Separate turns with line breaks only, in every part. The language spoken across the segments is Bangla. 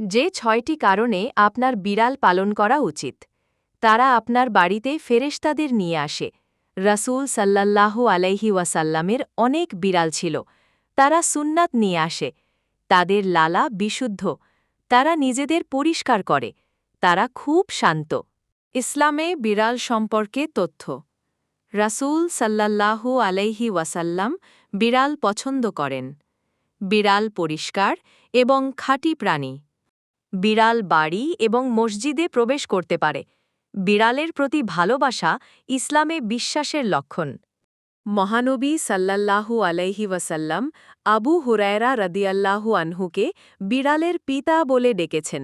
যে ছয়টি কারণে আপনার বিড়াল পালন করা উচিত। তারা আপনার বাড়িতে ফেরেশতাদের নিয়ে আসে। রাসূল সাল্লাল্লাহু আলাইহি ওয়াসাল্লামের অনেক বিড়াল ছিল। তারা সুন্নাত নিয়ে আসে। তাদের লালা বিশুদ্ধ। তারা নিজেদের পরিষ্কার করে। তারা খুব শান্ত। ইসলামে বিড়াল সম্পর্কে তথ্য। রাসূল সাল্লাল্লাহু আলাইহি ওয়াসাল্লাম বিড়াল পছন্দ করেন। বিড়াল পরিষ্কার এবং খাঁটি প্রাণী। বিড়াল বাড়ি এবং মসজিদে প্রবেশ করতে পারে। বিড়ালের প্রতি ভালোবাসা ইসলামে বিশ্বাসের লক্ষণ। মহানবী সাল্লাল্লাহু আলাইহি ওয়াসাল্লাম আবু হুরায়রা রদিয়াল্লাহু আনহুকে বিড়ালের পিতা বলে ডেকেছেন,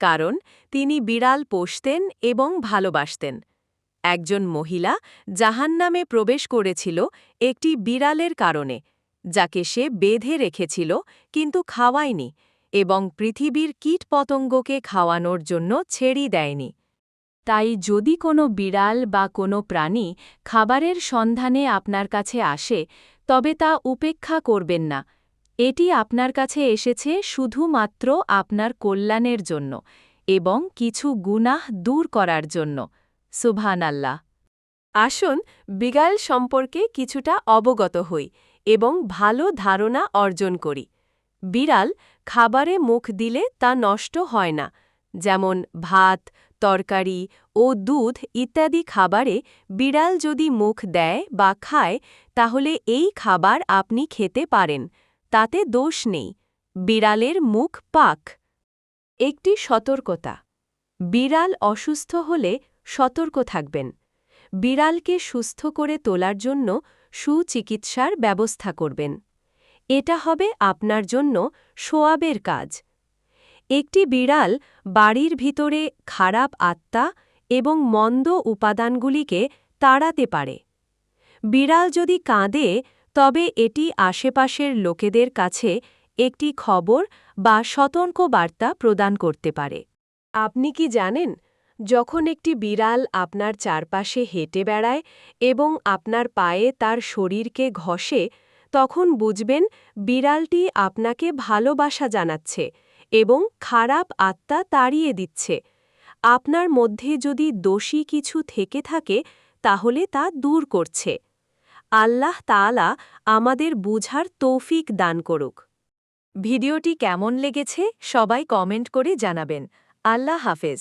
কারণ তিনি বিড়াল পোষতেন এবং ভালোবাসতেন। একজন মহিলা জাহান্নামে প্রবেশ করেছিল একটি বিড়ালের কারণে, যাকে সে বেঁধে রেখেছিল কিন্তু খাওয়ায়নি এবং পৃথিবীর কীটপতঙ্গকে খাওয়ানোর জন্য ছেড়ি দেয়নি। তাই যদি কোনো বিড়াল বা কোনো প্রাণী খাবারের সন্ধানে আপনার কাছে আসে, তবে তা উপেক্ষা করবেন না। এটি আপনার কাছে এসেছে শুধুমাত্র আপনার কল্যাণের জন্য এবং কিছু গুনাহ দূর করার জন্য। সুবহান আল্লাহ আসুন বিগাল সম্পর্কে কিছুটা অবগত হই এবং ভালো ধারণা অর্জন করি। বিড়াল খাবারে মুখ দিলে তা নষ্ট হয় না, যেমন ভাত, তরকারি ও দুধ ইত্যাদি খাবারে বিড়াল যদি মুখ দেয় বা খায়, তাহলে এই খাবার আপনি খেতে পারেন, তাতে দোষ নেই। বিড়ালের মুখ পাক। একটি সতর্কতা। বিড়াল অসুস্থ হলে সতর্ক থাকবেন। বিড়ালকে সুস্থ করে তোলার জন্য সুচিকিৎসার ব্যবস্থা করবেন। এটা হবে আপনার জন্য সোয়াবের কাজ। একটি বিড়াল বাড়ির ভিতরে খারাপ আত্মা এবং মন্দ উপাদানগুলিকে তাড়াতে পারে। বিড়াল যদি কাঁদে, তবে এটি আশেপাশের লোকেদের কাছে একটি খবর বা সতর্ক বার্তা প্রদান করতে পারে। আপনি কি জানেন, যখন একটি বিড়াল আপনার চারপাশে হেঁটে বেড়ায় এবং আপনার পায়ে তার শরীরকে ঘষে তখন বুঝবেন বিড়ালটি আপনাকে ভালোবাসা জানাচ্ছে এবং খারাপ আত্মা তাড়িয়ে দিচ্ছে। আপনার মধ্যে যদি দোষী কিছু থেকে থাকে, তাহলে তা দূর করছে। আল্লাহ তাআলা আমাদের বুঝার তৌফিক দান করুক। ভিডিওটি কেমন লেগেছে সবাই কমেন্ট করে জানাবেন। আল্লাহ হাফেজ।